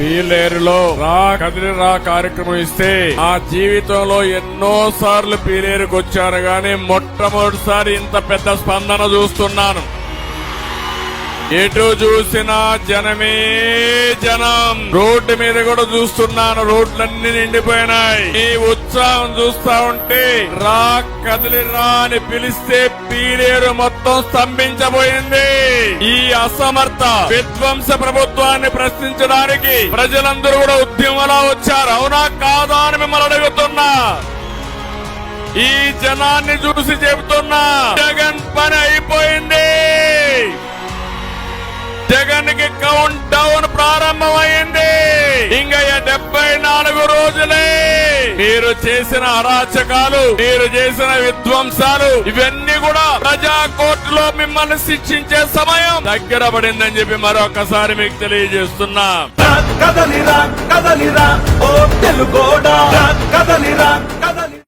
పీలేరులో రా కదిలి రా కార్యక్రమం ఇస్తే ఆ జీవితంలో ఎన్నో సార్లు పీలేరుకు వచ్చాను గాని మొట్టమొదటిసారి ఇంత పెద్ద స్పందన చూస్తున్నాను. ఎటు చూసినా జనమే జనం. రోడ్డు మీద కూడా చూస్తున్నాను రోడ్లన్నీ నిండిపోయినాయి. ఈ ఉత్సాహం చూస్తా ఉంటే రా కదిలి రా అని పిలిస్తే పీలేరు మొత్తం స్తంభించబోయింది. అసమర్థ విధ్వంస ప్రభుత్వాన్ని ప్రశ్నించడానికి ప్రజలందరూ కూడా ఉద్యమంలో వచ్చారు. అవునా కాదా అని మిమ్మల్ని అడుగుతున్నా. ఈ జనాన్ని చూసి చెబుతున్నా. జగన్ పని అయిపోయింది. జగన్కి కౌంట్ డౌన్ ప్రారంభమైంది. ఇంకా డెబ్బై నాలుగు రోజులే మీరు చేసిన అరాచకాలు మీరు చేసిన విధ్వంసాలు ఇవన్నీ కూడా ప్రజా కోర్టులో మిమ్మల్ని శిక్షించే సమయం దగ్గర పడిందని చెప్పి మరొకసారి మీకు తెలియజేస్తున్నా. కదలిరా కదలిరా ఓ తెలుగోడా.